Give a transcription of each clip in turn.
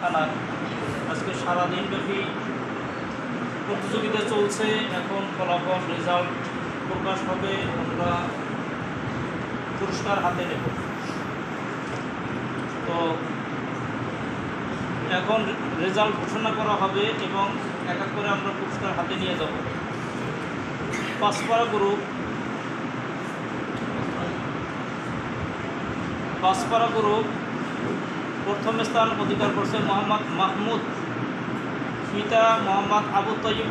থানার আজকে সারাদিন ব্যাপী প্রতিযোগিতা চলছে। এখন ফলাফল রেজাল্ট প্রকাশ হবে আমরা পুরস্কার হাতে নেব। তো এখন রেজাল্ট ঘোষণা করা হবে এবং এক এক করে আমরা পুরস্কার হাতে নিয়ে যাব। পাঁচপাড়া গ্রুপ পাঁচপাড়া গ্রুপ প্রথম স্থান অধিকার করছে মোহাম্মদ মাহমুদ। পিতা মোহাম্মদ আবু তৈব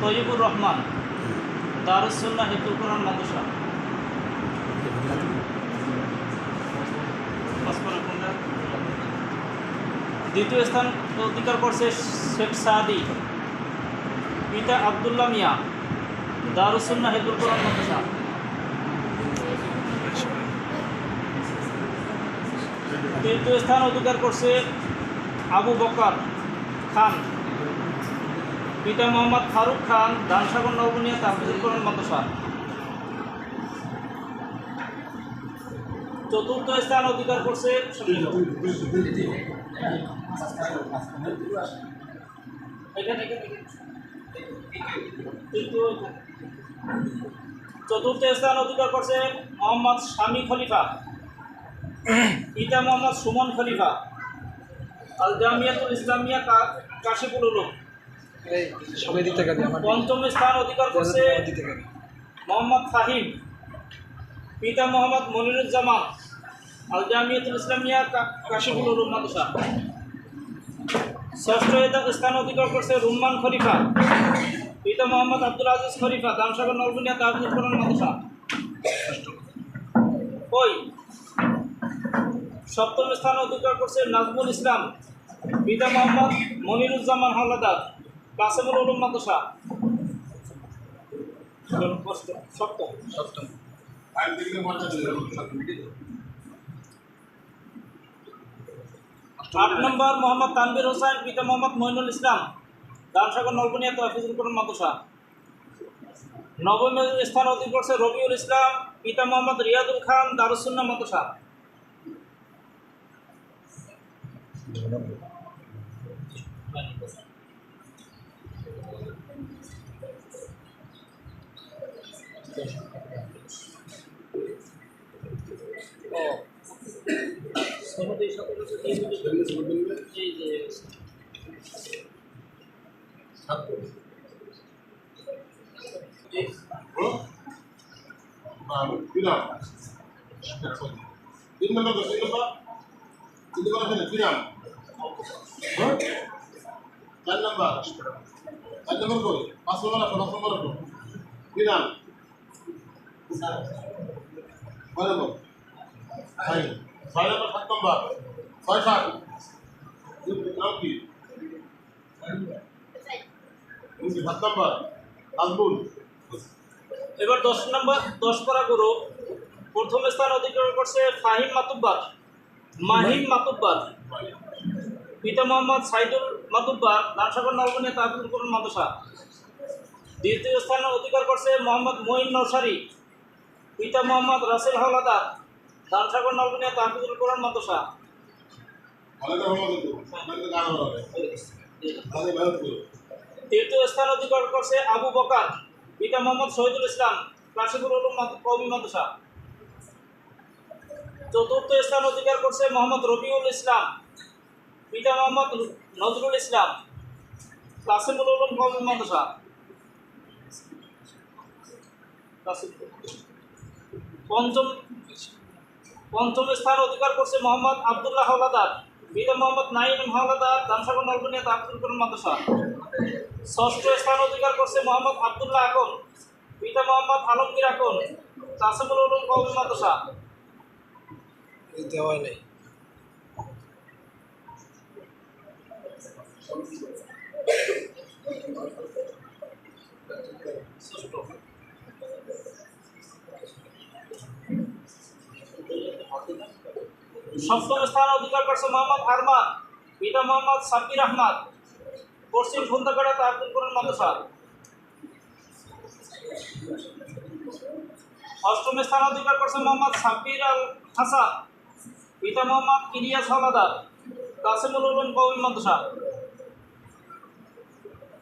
তৈবুর রহমান। দারুসুল্লাহ হেতুল কোরআন মাদ্রাসা। দ্বিতীয় স্থান অধিকার করছে শেখ সাদি। পিতা আবদুল্লাহ মিয়া দারুসুল্লাহ হেতুল কোরআন মাদ্রাসা। তৃতীয় স্থান অধিকার করছে আবু বকর খান। পিতা মোহাম্মদ ফারুক খান দানসাগর নবনিয়া তাহফিজুল কোরআন চতুর্থ স্থান অধিকার করছে। চতুর্থ স্থান অধিকার করছে মোহাম্মদ শামী খলিফা। পিতা মোহাম্মদ সুমন খলিফা আল জামিয়াতুল ইসলামিয়া কা- কাশিফুল উলুম পঞ্চম স্থান অধিকার করছে মোহাম্মদ ফাহিম পিতা মোহাম্মদ মনিরুজ্জামান আল জামিয়াতুল ইসলামিয়া কা- কাশিফুল উলুম মাদ্রাসা। ষষ্ঠ স্থান অধিকার করছে রুম্মান খলিফা পিতা মোহাম্মদ আব্দুল আজিজ খলিফা দামসাগর নলবুনিয়া তাহফিজুল কোরআন মাদ্রাসা। ওই সপ্তম স্থান অধিকার করছে নাজমুল ইসলাম। পিতা মোহাম্মদ মনিরুজ্জামান হাওলাদার কাসেমুল উলুম মাদ্রাসা। সপ্তম। সপ্তম। আট নম্বর মোহাম্মদ তানবির হোসেন পিতা মোহাম্মদ মইনুল ইসলাম। দানসাগর নলবনিয়া তহফিজুল কোরআন মাদ্রাসা। নবম স্থান অধিকার করছে রবিউল ইসলাম পিতা মোহাম্মদ রিয়াদুল খান দারুসুন্না মাদ্রাসা। Bilang. Ini tempat, ini tempat. Ini tempat kena bilang. হ্যাঁ? চার নম্বর। চার নম্বর করে পাঁচ নম্বর আসো পাঁচ নম্বর আসো কি নাম? কয় ছয়। ছয় নম্বর, সাত নম্বর। ছয়, সাত। নাম কি? সাত নম্বর। নাজবুল এবার দশ নম্বর, দশ পারা গুরু। প্রথম স্থান অধিকার করছে ফাহিম মাতুব্বার। মাহিম মাতুব্বার। পিতা মোহাম্মদ সাইদুল মাতুব্বার দানসাগর নলবনিয়া তাহফিজুল কোরআন মাদ্রাসা। দ্বিতীয় স্থান অধিকার করছে মোহাম্মদ মঈন নৌসারি পিতা মোহাম্মদ রাসেল হাওলাদার দানসাগর নলবনিয়া তাহফিজুল কোরআন মাদ্রাসা। ভালো করে হলো কিন্তু আপনাকে গান হবে। তাহলে ভালো করে তৃতীয় স্থান অধিকার করছে আবু বকার পিতা মোহাম্মদ শহীদুল ইসলাম কাশিপুর উলুম কওমি মাদ্রাসা। চতুর্থ স্থান অধিকার করছে মোহাম্মদ রবিউল ইসলাম পিতা মোহাম্মদ নজরুল ইসলাম কাসিমুল উলুম কওমি মাদ্রাসা। পঞ্চম পঞ্চম স্থান অধিকার করছে মোহাম্মদ আবদুল্লাহ হাওলাদার। পিতা মোহাম্মদ নাইম হাওলাদার দামসাগর নলবনিয়া আব্দুল কোরআন মাদ্রাসা। ষষ্ঠ স্থান অধিকার করছে মোহাম্মদ আবদুল্লাহ আকন। পিতা মোহাম্মদ আলমগীর আকন। কাসেমুল উলুম কওমি মাদ্রাসা। এই দেওয়াই নেই। সপ্তম স্থান অধিকার করছে মোহাম্মদ আরমান, পিতা মোহাম্মদ সাব্বির আহমদ। পশ্চিম ফন্দাকাড়া তাহফিজুল কোরআন মাদ্রাসা। অষ্টম স্থান অধিকার করছে মোহাম্মদ সাব্বির আল হাসান, পিতা মোহাম্মদ ইলিয়াস হাওলাদার কাসিমুল উলুম কওমি মাদ্রাসা।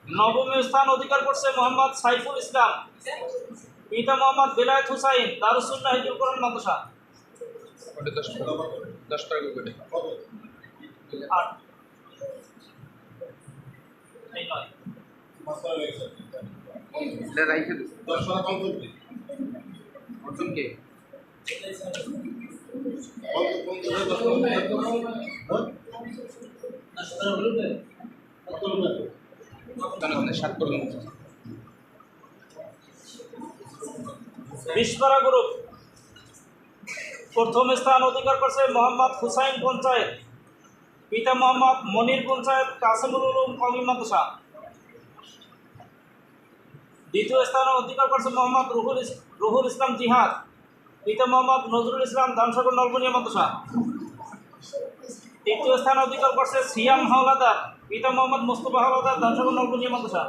নবম স্থান অধিকার করছে মোহাম্মদ সাইফুল ইসলাম। পিতা মোহাম্মদ বেলায়েত হুসাইন দারুসুন্নাহ হিজুল কোরআন মাদ্রাসা। দশ জনগণের বিশপাড়া গ্রুপ। প্রথম স্থান অধিকার করছে মোহাম্মদ হুসাইন পঞ্চায়েত। পিতা মোহাম্মদ মনির পঞ্চায়েত, কাসিমুল উলুম দ্বিতীয় স্থান অধিকার করছে মোহাম্মদ রুহুল রুহুল ইসলাম জিহাদ। পিতা মোহাম্মদ নজরুল ইসলাম দানসাগর নলবনিয়া মাদ্রাসা। তৃতীয় স্থান অধিকার করছে সিয়াম হাওলাদার। পিতা মোহাম্মদ মুস্তফা হাওলাদার দানসাগর নলবনিয়া মাদ্রাসা।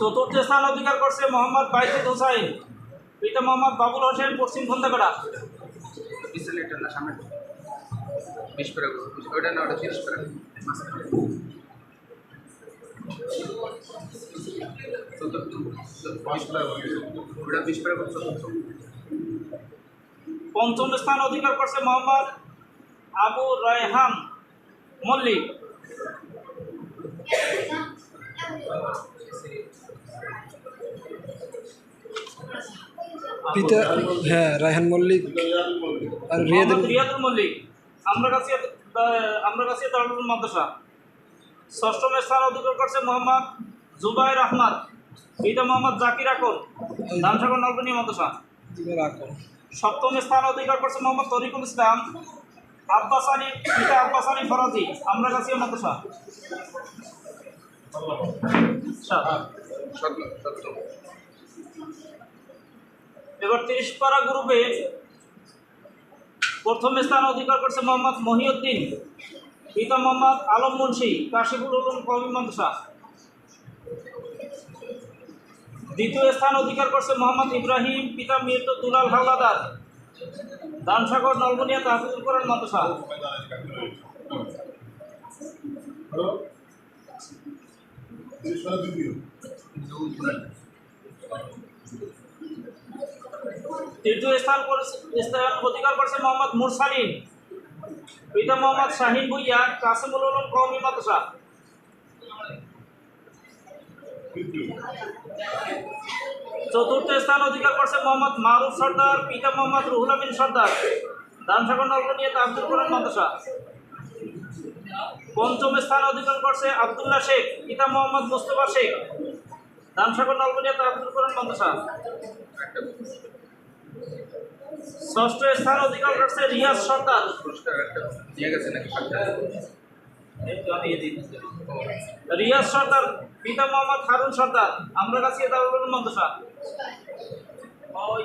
চতুর্থ স্থান অধিকার করছে মোহাম্মদ বাইজুদ হোসাইন। পিতা মোহাম্মদ বাবুল হোসেন পশ্চিম এটা না, সামনে। বিশ ওটা না, ওটা তিরিশ চতুর্থ বিশ টাকা ওটা বিশ টাকা চতুর্থ পঞ্চম স্থান অধিকার করছে মোহাম্মদ আবু রায়হান মল্লিক। পিতা হ্যাঁ রায়হান মল্লিক আর রিয়াদুল মল্লিক। আমরা কাছে আমরা কাছে দারুল মাদ্রাসা। ষষ্ঠম স্থান অধিকার করছে মোহাম্মদ জুবাইর আহমদ। পিতা মোহাম্মদ জাকির আকন ধানসাগর নলবনী মাদ্রাসা। সপ্তম স্থান অধিকার করছে মোহাম্মদ তরিকুল ইসলাম। আব্বাস আলী পিতা আব্বাস আলী ফরাজি আমরা কাছে মাদ্রাসা। এবার তিরিশ পারা গ্রুপে প্রথম স্থান অধিকার করছে মোহাম্মদ মহিউদ্দিন। পিতা মোহাম্মদ আলম মুন্সি কাশিফুল উলুম কওমি মাদ্রাসা। দ্বিতীয় স্থান অধিকার করছে মোহাম্মদ ইব্রাহিম, পিতা মীর দুলাল হাওলাদার দানসাগর নলবনিয়া তাহফিজুল কোরআন মাদ্রাসা। তৃতীয় স্থান অধিকার করছে মোহাম্মদ মুরসালিন পিতা মোহাম্মদ শাহিন ভুইয়া, কাসিমুল উলুম কওমি মাদ্রাসা। চতুর্থ স্থান অধিকার করছে মোহাম্মদ মারুফ সর্দার, পিতা মোহাম্মদ রুহুল আমিন সর্দার। দানসাগর নলবনিয়া আব্দুল কোরআন মাদ্রাসা। পঞ্চম স্থান অধিকার করছে আবদুল্লাহ শেখ, পিতা মোহাম্মদ মুস্তফা শেখ। দানসাগর নলবনিয়া আব্দুল কোরআন মাদ্রাসা। ষষ্ঠ স্থান অধিকার করছে রিয়াজ নাকি রিয়াজ সর্দার পিতা মোহাম্মদ হারুন সর্দার আমরা কাছে দারুল মাদ্রাসা ওই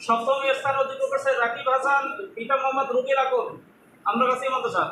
সপ্তম স্থান অধিকার করছে রাকিব হাসান, পিতা মোহাম্মদ রুকির আকর আমরা কাছে মাদ্রাসা